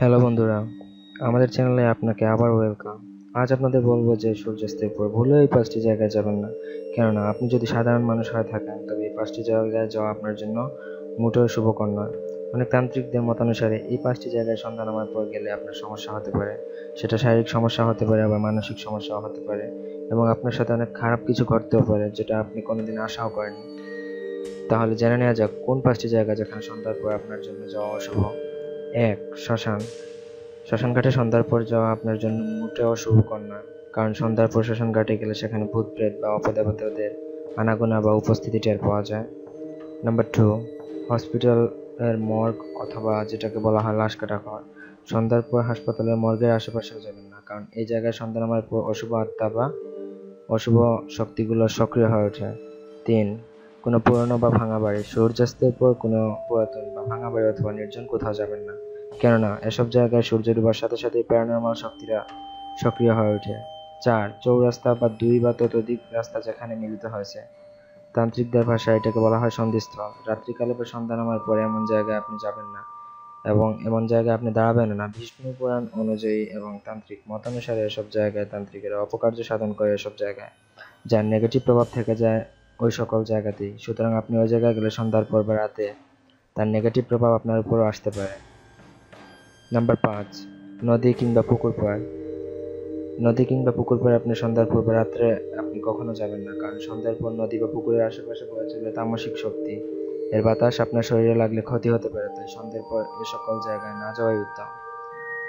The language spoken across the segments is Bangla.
হ্যালো বন্ধুরা, আমাদের চ্যানেলে আপনাকে আবার ওয়েলকাম আজ আপনাদের বলব যে সূর্যাস্তের পর ভুলেও এই পাঁচটি জায়গায় যাবেন না। কেননা, আপনি যদি সাধারণ মানুষ হয়ে থাকেন, তবে এই পাঁচটি জায়গায় যাওয়া আপনার জন্য মোটেও শুভকর নয়। অনেক তান্ত্রিকদের মতানুসারে এই পাঁচটি জায়গায় সন্ধ্যা নামার পর গেলে আপনার সমস্যা হতে পারে। সেটা শারীরিক সমস্যা হতে পারে, আবার মানসিক সমস্যাও হতে পারে এবং আপনার সাথে অনেক খারাপ কিছু ঘটতেও পারে, যেটা আপনি কোনোদিন আশাও করেননি। তাহলে জেনে নেওয়া যাক, কোন পাঁচটি জায়গা যেখানে সন্ধ্যার পর আপনার জন্য যাওয়া অশুভ। এক, শ্মশান। শ্মশান ঘাটে সন্ধ্যার পর যাওয়া আপনার জন্য মোটেও শুভকর নয় কারণ সন্ধ্যার পর শ্মশান ঘাটে গেলে সেখানে ভূত প্রেত বা অপদেবতাদের আনাগোনা বা উপস্থিতি টের পাওয়া যায়। নাম্বার টু হসপিটালের মর্গ অথবা যেটাকে বলা হয় লাশ কাটা ঘর। সন্ধ্যার পর হাসপাতালের মর্গের আশেপাশেও যাবেন না, কারণ এই জায়গায় সন্ধ্যা নামার পর অশুভ আত্মা বা অশুভ শক্তিগুলো সক্রিয় হয়ে ওঠে। তিন কোনো পুরনো বা ভাঙা বাড়ি, সূর্যাস্তের পর কোনো পুরাতন বা ভাঙা বাড়ি অথবা নির্জন কোথাও যাবেন না। কেননা, এসব জায়গায় সূর্য ডুবার সাথে সাথে প্যারানর্মাল শক্তিরা সক্রিয় হয়ে ওঠে। চার, চৌরাস্তা বা দুই বা ততোধিক রাস্তা যেখানে মিলিত হয়েছে। তান্ত্রিকদের ভাষায় এটাকে বলা হয় সন্ধিস্থল। রাত্রিকালে বা সন্ধ্যা নামার পরে এমন জায়গায় আপনি যাবেন না এবং এমন জায়গায় আপনি দাঁড়াবেন না। বিষ্ণু পুরাণ অনুযায়ী এবং তান্ত্রিক মতানুসারে এসব জায়গায় তান্ত্রিকেরা অপকার্য সাধন করে এসব জায়গায়। যার নেগেটিভ প্রভাব থেকে যায় ওই সকল জায়গাতেই। সুতরাং আপনি ওই জায়গায় গেলে সন্ধ্যার পর বা রাতে তার নেগেটিভ প্রভাব আপনার উপরও আসতে পারে। নাম্বার পাঁচ, নদী কিংবা পুকুর পাড়। নদী কিংবা পুকুর পাড়ে আপনি সন্ধ্যার পর বা রাত্রে আপনি কখনো যাবেন না, কারণ সন্ধ্যার পর নদী বা পুকুরের আশেপাশে বয়ে চলে তামসিক শক্তি। এর বাতাস আপনার শরীরে লাগলে ক্ষতি হতে পারে, তাই সন্ধ্যার পর এ সকল জায়গায় না যাওয়াই উত্তম।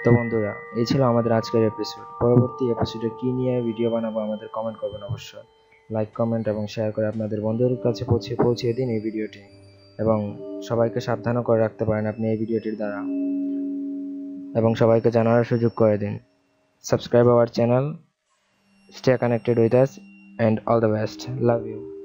তো বন্ধুরা, এই ছিল আমাদের আজকের এপিসোড পরবর্তী এপিসোডে কি নিয়ে ভিডিও বানাবো আমাদের কমেন্ট করবেন অবশ্যই। লাইক কমেন্ট এবং শেয়ার করে আপনাদের বন্ধুদের কাছে পৌঁছে পৌঁছিয়ে দিন এই ভিডিওটি। এবং সবাইকে সাবধানও করে রাখতে পারেন আপনি এই ভিডিওটির দ্বারা। এবং সবাইকে জানার সুযোগ করে দিন। Subscribe our channel stay connected with us and all the best love you